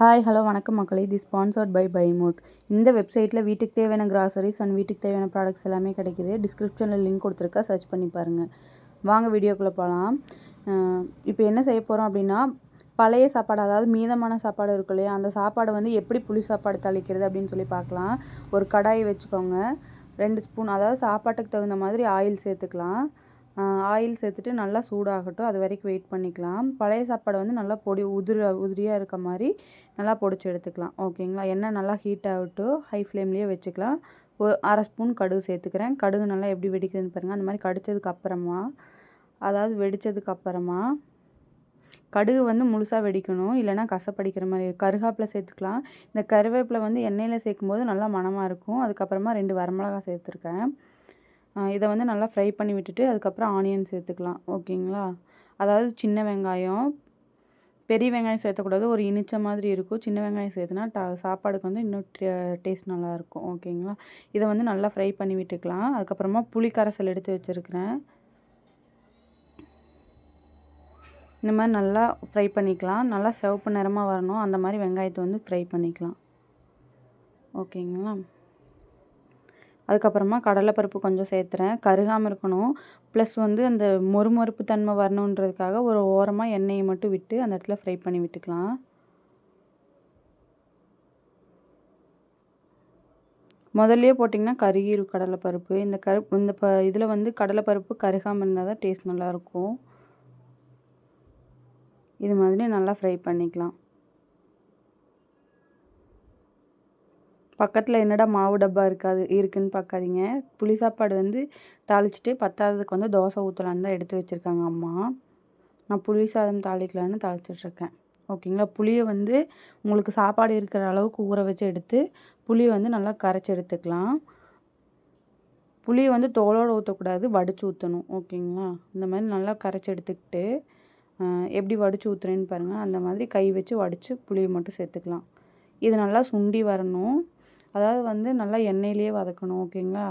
Hi hello வணக்கம் மக்களே. இது ஸ்பான்சர்ட் பை பைமோட் இந்த வெப்சைட்டில் வீட்டுக்கு தேவையான கிராசரிஸ் அண்ட் வீட்டுக்கு தேவையான ப்ராடக்ட்ஸ் எல்லாமே கிடைக்கிது. டிஸ்கிரிப்ஷனில் லிங்க் கொடுத்துருக்கா சர்ச் பண்ணி பாருங்கள் வாங்க வீடியோக்குள்ளே போகலாம் இப்போ என்ன செய்ய போகிறோம் அப்படின்னா பழைய சாப்பாடு அதாவது மீதமான சாப்பாடு இருக்கு இல்லையா அந்த சாப்பாடு வந்து எப்படி புளி சாப்பாடு தளிக்கிறது அப்படின்னு சொல்லி பார்க்கலாம். ஒரு கடாயை வச்சுக்கோங்க. ரெண்டு ஸ்பூன் அதாவது சாப்பாட்டுக்கு தகுந்த மாதிரி ஆயில் சேர்த்துக்கலாம். ஆயில் சேர்த்துட்டு நல்லா சூடாகட்டும். அது வரைக்கும் வெயிட் பண்ணிக்கலாம். பழைய சாப்பாடை வந்து நல்லா பொடி உதிரி உதிரியாக இருக்க மாதிரி நல்லா பொடிச்சு எடுத்துக்கலாம். ஓகேங்களா? எண்ணெய் நல்லா ஹீட் ஆகட்டும். ஹை ஃப்ளேம்லேயே வச்சுக்கலாம். ஒரு அரை ஸ்பூன் கடுகு சேர்த்துக்கிறேன். கடுகு நல்லா எப்படி வெடிக்குதுன்னு பாருங்கள் அந்த மாதிரி கடித்ததுக்கு அப்புறமா அதாவது வெடித்ததுக்கு அப்புறமா கடுகு வந்து முழுசாக வெடிக்கணும். இல்லைனா கசப்படிக்கிற மாதிரி கருகாப்பில் சேர்த்துக்கலாம். இந்த கருவேப்பிலை வந்து எண்ணெயில் சேர்க்கும்போது நல்லா மணமாக இருக்கும். அதுக்கப்புறமா ரெண்டு வரமிளகா சேர்த்துருக்கேன். இதை வந்து நல்லா ஃப்ரை பண்ணி விட்டுட்டு அதுக்கப்புறம் ஆனியன் சேர்த்துக்கலாம் ஓகேங்களா? அதாவது சின்ன வெங்காயம் பெரிய வெங்காயம் சேர்த்தக்கூடாது ஒரு இனிச்ச மாதிரி இருக்கும். சின்ன வெங்காயம் சேர்த்துனா ட சாப்பாடுக்கு வந்து இன்னும் டேஸ்ட் நல்லாயிருக்கும் ஓகேங்களா? இதை வந்து நல்லா ஃப்ரை பண்ணி விட்டுக்கலாம். அதுக்கப்புறமா புளி கரைசல் எடுத்து வச்சுருக்கிறேன். இந்த மாதிரி நல்லா ஃப்ரை பண்ணிக்கலாம். நல்லா சிவப்பு நிறமாக வரணும். அந்த மாதிரி வெங்காயத்தை வந்து ஃப்ரை பண்ணிக்கலாம். ஓகேங்களா? அதுக்கப்புறமா கடலைப்பருப்பு கொஞ்சம் சேர்த்துறேன். கருகாமல் இருக்கணும். ப்ளஸ் வந்து அந்த மொறுமொறுப்பு தன்மை வரணுன்றதுக்காக ஒரு ஓரமாக எண்ணெயை மட்டும் விட்டு அந்த இடத்துல ஃப்ரை பண்ணி விட்டுக்கலாம். முதல்லையே போட்டிங்கன்னா கருகிரும் கடலைப்பருப்பு. இந்த கருப்பு இந்த ப இதில் வந்து கடலைப்பருப்பு கருகாமல் இருந்தால் தான் டேஸ்ட் நல்லாயிருக்கும் இது மாதிரி நல்லா ஃப்ரை பண்ணிக்கலாம். பக்கத்தில் என்னடா மாவு டப்பா இருக்காது இருக்குதுன்னு பார்க்காதீங்க புளி சாப்பாடு வந்து தாளிச்சிட்டு பத்தாததுக்கு வந்து தோசை ஊற்றலான்னு தான் எடுத்து வச்சுருக்காங்க அம்மா. நான் புளி சாதம் தாளிக்கலான்னு தாளிச்சிட்ருக்கேன். ஓகேங்களா? புளியை வந்து உங்களுக்கு சாப்பாடு இருக்கிற அளவுக்கு ஊற வச்சு எடுத்து புளியை வந்து நல்லா கரைச்சி எடுத்துக்கலாம். புளியை வந்து தோலோடு ஊற்றக்கூடாது வடித்து ஊற்றணும் ஓகேங்களா? இந்த மாதிரி நல்லா கரைச்சி எடுத்துக்கிட்டு எப்படி வடித்து ஊற்றுறேன்னு பாருங்கள் அந்த மாதிரி கை வச்சு வடித்து புளியை மட்டும் சேர்த்துக்கலாம். இது நல்லா சுண்டி வரணும். அதாவது வந்து நல்லா எண்ணெயிலேயே வதக்கணும் ஓகேங்களா?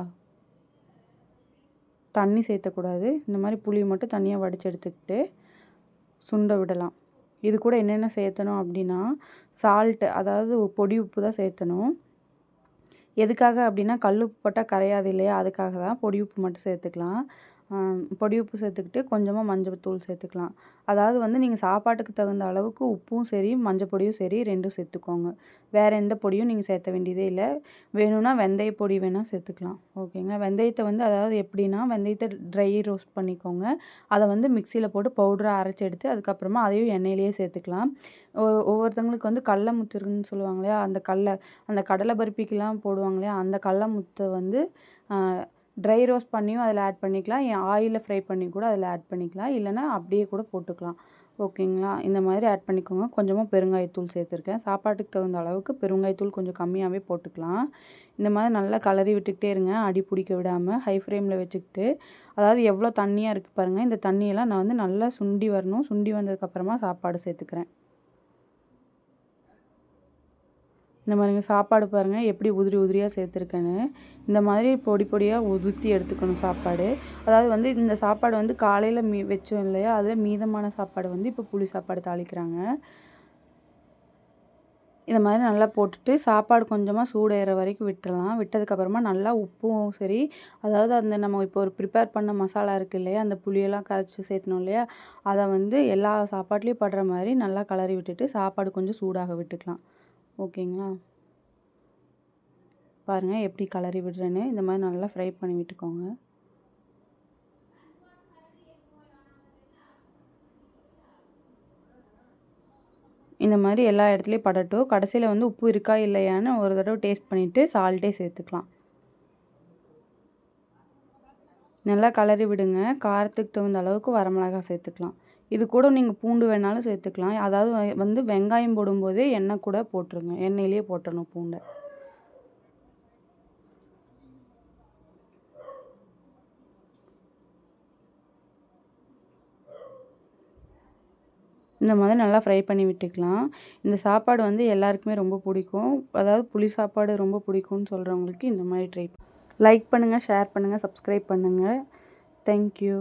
தண்ணி சேர்த்தக்கூடாது. இந்த மாதிரி புளி மட்டும் தனியாக வடித்து எடுத்துக்கிட்டு சுண்ட விடலாம். இது கூட என்னென்ன சேர்த்தணும் அப்படின்னா சால்ட்டு அதாவது பொடி உப்பு தான் சேர்த்தணும். எதுக்காக அப்படின்னா கல் உப்பு போட்டால் கரையாது இல்லையா? அதுக்காக தான் பொடி உப்பு மட்டும் சேர்த்துக்கலாம். பொடி உப்பு சேர்த்துக்கிட்டு கொஞ்சமாக மஞ்சள் தூள் சேர்த்துக்கலாம். அதாவது வந்து நீங்கள் சாப்பாட்டுக்கு தகுந்த அளவுக்கு உப்பும் சரி மஞ்சள் பொடியும் சரி ரெண்டும் சேர்த்துக்கோங்க. வேறு எந்த பொடியும் நீங்கள் சேர்த்த வேண்டியதே இல்லை. வேணும்னா வெந்தய பொடி வேணால் சேர்த்துக்கலாம். ஓகேங்களா வெந்தயத்தை வந்து அதாவது எப்படின்னா வெந்தயத்தை ட்ரை ரோஸ்ட் பண்ணிக்கோங்க. அதை வந்து மிக்சியில் போட்டு பவுடராக அரைச்சி எடுத்து அதுக்கப்புறமா அதையும் எண்ணெயிலேயே சேர்த்துக்கலாம். ஒவ்வொருத்தவங்களுக்கு வந்து கடல முத்துருன்னு சொல்லுவாங்க இல்லையா? அந்த கடலை அந்த கடலை பருப்பிக்கெலாம் போடுவாங்க இல்லையா? அந்த கடல முத்தை வந்து ட்ரை ரோஸ்ட் பண்ணியும் அதில் ஆட் பண்ணிக்கலாம். என் ஆயிலில் ஃப்ரை பண்ணி கூட அதில் ஆட் பண்ணிக்கலாம். இல்லைனா அப்படியே கூட போட்டுக்கலாம். ஓகேங்களா? இந்த மாதிரி ஆட் பண்ணிக்கோங்க. கொஞ்சமாக பெருங்காயத்தூள் சேர்த்துருக்கேன். சாப்பாட்டுக்கு தகுந்த அளவுக்கு பெருங்காயத்தூள் கொஞ்சம் கம்மியாகவே போட்டுக்கலாம். இந்த மாதிரி நல்லா கலரி விட்டுக்கிட்டே இருங்க. அடி பிடிக்க விடாமல் ஹை ஃப்ளேமில் வச்சுக்கிட்டு அதாவது எவ்வளோ தண்ணியாக இருக்குது பாருங்கள் இந்த தண்ணியெல்லாம் நான் வந்து நல்லா சுண்டி வரணும். சுண்டி வந்ததுக்கப்புறமா சாப்பாடு சேர்த்துக்கிறேன். இந்த மாதிரிங்க சாப்பாடு பாருங்கள் எப்படி உதிரி உதிரியாக சேர்த்துருக்கேன்னு. இந்த மாதிரி பொடி பொடியாக உதுத்தி எடுத்துக்கணும் சாப்பாடு. அதாவது வந்து இந்த சாப்பாடு வந்து காலையில் மீ வச்சோம் இல்லையா அதில் மீதமான சாப்பாடு வந்து இப்போ புளி சாப்பாடு தாளிக்கிறாங்க. இந்த மாதிரி நல்லா போட்டுட்டு சாப்பாடு கொஞ்சமாக சூடேற வரைக்கும் விட்டுடலாம் விட்டதுக்கப்புறமா நல்லா உப்பும் சரி அதாவது அந்த நம்ம இப்போ ஒரு ப்ரிப்பேர் பண்ண மசாலா இருக்குது இல்லையா அந்த புளியெல்லாம் கரைச்சி சேர்த்தணும் இல்லையா அதை வந்து எல்லா சாப்பாட்லேயும் படுற மாதிரி நல்லா கலரி விட்டுட்டு சாப்பாடு கொஞ்சம் சூடாக விட்டுக்கலாம். ஓகேங்களா? பாருங்கள் எப்படி கலரி விடுறேன்னு. இந்த மாதிரி நல்லா ஃப்ரை பண்ணி விட்டுக்கோங்க. இந்த மாதிரி எல்லா இடத்துலையும் படட்டும். கடைசியில் வந்து உப்பு இருக்கா இல்லையான்னு ஒரு தடவை டேஸ்ட் பண்ணிவிட்டு சால்ட்டே சேர்த்துக்கலாம். நல்லா கலரி விடுங்க. காரத்துக்கு தகுந்த அளவுக்கு வரமிளகா சேர்த்துக்கலாம். இது கூட நீங்கள் பூண்டு வேணாலும் சேர்த்துக்கலாம். அதாவது வந்து வெங்காயம் போடும்போதே எண்ணெய் கூட போட்டுருங்க. எண்ணெயிலே போட்டணும் பூண்டை. இந்த மாதிரி நல்லா ஃப்ரை பண்ணி விட்டுக்கலாம். இந்த சாப்பாடு வந்து எல்லாருக்குமே ரொம்ப பிடிக்கும். அதாவது புளி சாப்பாடு ரொம்ப பிடிக்கும்னு சொல்கிறவங்களுக்கு இந்த மாதிரி ட்ரை லைக் பண்ணுங்கள் ஷேர் பண்ணுங்கள் சப்ஸ்கிரைப் பண்ணுங்கள் தேங்க்யூ